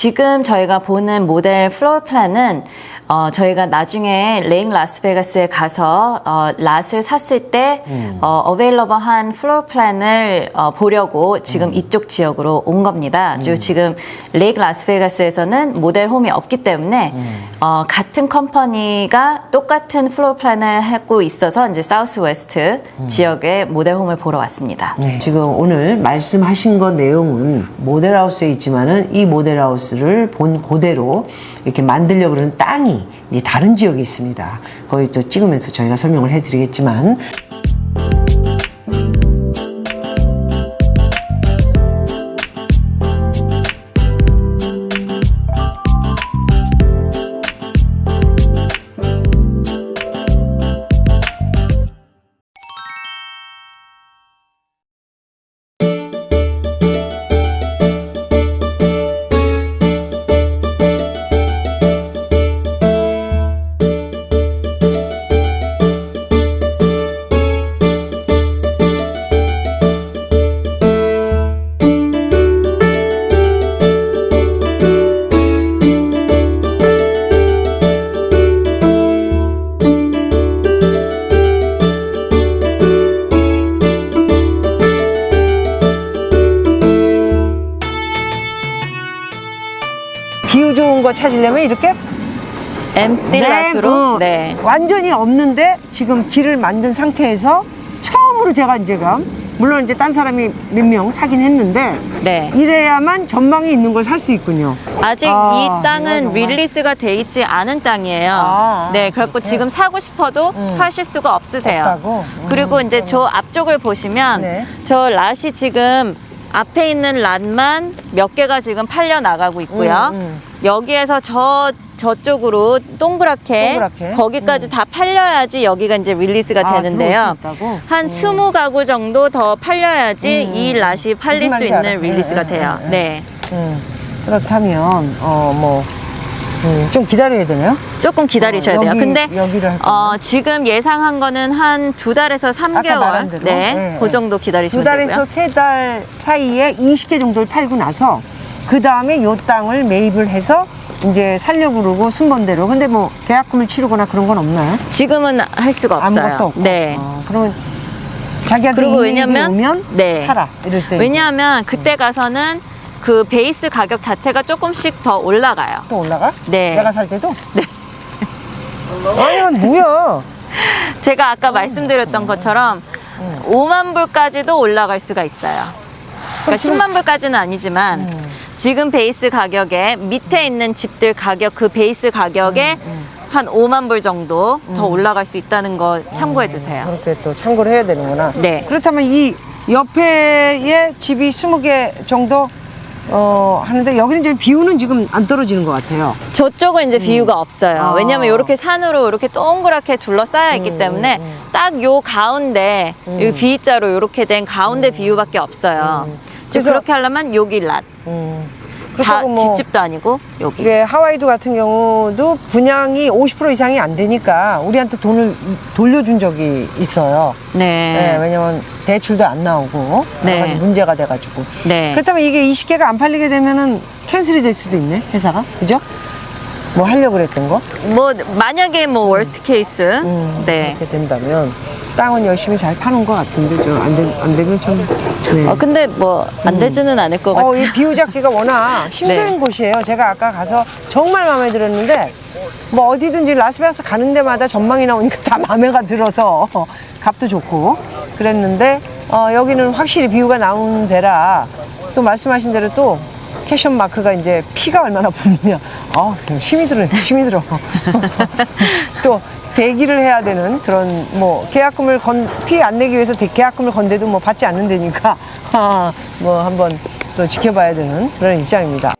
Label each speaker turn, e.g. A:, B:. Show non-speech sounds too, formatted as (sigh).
A: 지금 저희가 보는 모델 플로어 플랜은 어, 저희가 나중에 레인 라스베가스에 가서 어, 랏을 샀을 때 어, 어베일러버한 플로어 플랜을 어, 보려고 지금 이쪽 지역으로 온 겁니다. 그리고 지금 레인 라스베가스에서는 모델 홈이 없기 때문에 어, 같은 컴퍼니가 똑같은 플로어 플랜을 하고 있어서 이제 사우스 웨스트 지역의 모델 홈을 보러 왔습니다.
B: 네. 지금 오늘 말씀하신 것 내용은 모델하우스에 있지만은 이 모델하우스 를본 그대로 이렇게 만들려고 그러는 땅이 다른 지역에 있습니다. 거기 또 찍으면서 저희가 설명을 해드리겠지만 비유 좋은 거 찾으려면 이렇게
A: 엠틸라스로
B: 네,
A: 네.
B: 어, 완전히 없는데 지금 길을 만든 상태에서 처음으로 제가 지금 물론 이제 딴 사람이 몇 명 사긴 했는데
A: 네.
B: 이래야만 전망이 있는 걸 살 수 있군요.
A: 아직
B: 아,
A: 이 땅은. 릴리스가 돼 있지 않은 땅이에요.
B: 아,
A: 네, 그래갖고? 지금 사고 싶어도
B: 음.
A: 사실 수가 없으세요.
B: 없다고?
A: 그리고
B: 음,
A: 이제 저 앞쪽을 보시면
B: 네.
A: 저 랏이 지금 앞에 있는 랏만 몇 개가 지금 팔려 나가고 있고요.
B: 음, 음.
A: 여기에서 저 저쪽으로 동그랗게,
B: 동그랗게?
A: 거기까지
B: 음.
A: 다 팔려야지 여기가 이제 릴리스가
B: 아,
A: 되는데요. 한
B: 음.
A: 20가구 정도 더 팔려야지
B: 음,
A: 이
B: 음.
A: 랏이 팔릴 수 있는
B: 알아.
A: 릴리스가
B: 음,
A: 돼요.
B: 음, 음.
A: 네.
B: 음, 그렇다면 어뭐 좀 기다려야 되나요?
A: 조금 기다리셔야
B: 어,
A: 돼요.
B: 여기,
A: 근데
B: 여기를 할
A: 어, 지금 예상한 거는 한 두 달에서 삼
B: 아까
A: 개월
B: 말한 대로?
A: 네,
B: 네,
A: 그
B: 네.
A: 정도
B: 두
A: 기다리시면
B: 달에서
A: 되고요.
B: 세 달 사이에 20개 정도를 팔고 나서 그 다음에 요 땅을 매입을 해서 이제 살려고 그러고 순번대로 근데 뭐 계약금을 치르거나 그런 건 없나요?
A: 지금은 할 수가 없어요.
B: 아무것도 없고
A: 네.
B: 어, 그러면 자기한테
A: 그리고 왜냐면-
B: 오면
A: 네.
B: 사라 이럴 때
A: 왜냐하면 그때 가서는 그 베이스 가격 자체가 조금씩 더 올라가요.
B: 또 올라가?
A: 네.
B: 내가 살 때도?
A: 네. (laughs)
B: 아니 뭐야
A: 제가 아까 말씀드렸던 것처럼 5만 불까지도 올라갈 수가 있어요. 그러니까
B: 지금-
A: 10만 불까지는 아니지만
B: 음.
A: 지금 베이스 가격에 밑에 있는 집들 가격 그 베이스 가격에
B: 음,
A: 한 5만 불 정도 더 올라갈 수 있다는 거 참고해
B: 음.
A: 두세요.
B: 그렇게 또 참고를 해야 되는구나
A: 네.
B: 그렇다면 이 옆에에 집이 20개 정도 어, 하는데 여기는 좀 비율은 지금 안 떨어지는 것 같아요.
A: 저쪽은 이제 비유가 없어요.
B: 아.
A: 왜냐면 이렇게 산으로 이렇게 동그랗게 둘러싸여 있기
B: 음,
A: 때문에
B: 음.
A: 딱 요 가운데
B: 음.
A: 요 B자로 이렇게 된 가운데 비유밖에 없어요.
B: 음.
A: 저
B: 그래서-
A: 그렇게 하려면 여기 랏.
B: 음.
A: 다
B: 그렇다고 뭐
A: 뒷집도 아니고 여기.
B: 이게 하와이도 같은 경우도 분양이 50% 이상이 안 되니까 우리한테 돈을 돌려준 적이 있어요. 네,
A: 네.
B: 왜냐면 대출도 안 나오고
A: 네.
B: 여러 가지 문제가 돼가지고
A: 네.
B: 그렇다면 이게 20개가 안 팔리게 되면은 캔슬이 될 수도 있네 회사가 그죠? 뭐 하려고 그랬던 거
A: 뭐 만약에 뭐 월스트 케이스.
B: 음,
A: 네.
B: 그렇게 된다면 땅은 열심히 잘 파는 것 같은데 저안 안 되면 참 네.
A: 어 근데 뭐 안 되지는 않을 것
B: 어,
A: 같아요.
B: 이 비유 잡기가 워낙 (laughs) 힘든
A: 네.
B: 곳이에요. 제가 아까 가서 정말 마음에 들었는데 뭐 어디든지 라스베가스 가는 데마다 전망이 나오니까 (laughs) 다 마음에가 들어서 값도 좋고 그랬는데 어, 여기는 확실히 비유가 나온 데라 또 말씀하신 대로 또 캐션 마크가 이제 피가 얼마나 붙느냐. 아, 힘이 들어, 힘이 들어. (laughs) 또 대기를 해야 되는 그런 뭐 계약금을 건 피해 안 내기 위해서 대- 계약금을 건대도 뭐 받지 않는 데니까 (laughs) 아, 뭐 한번 또 지켜봐야 되는 그런 입장입니다.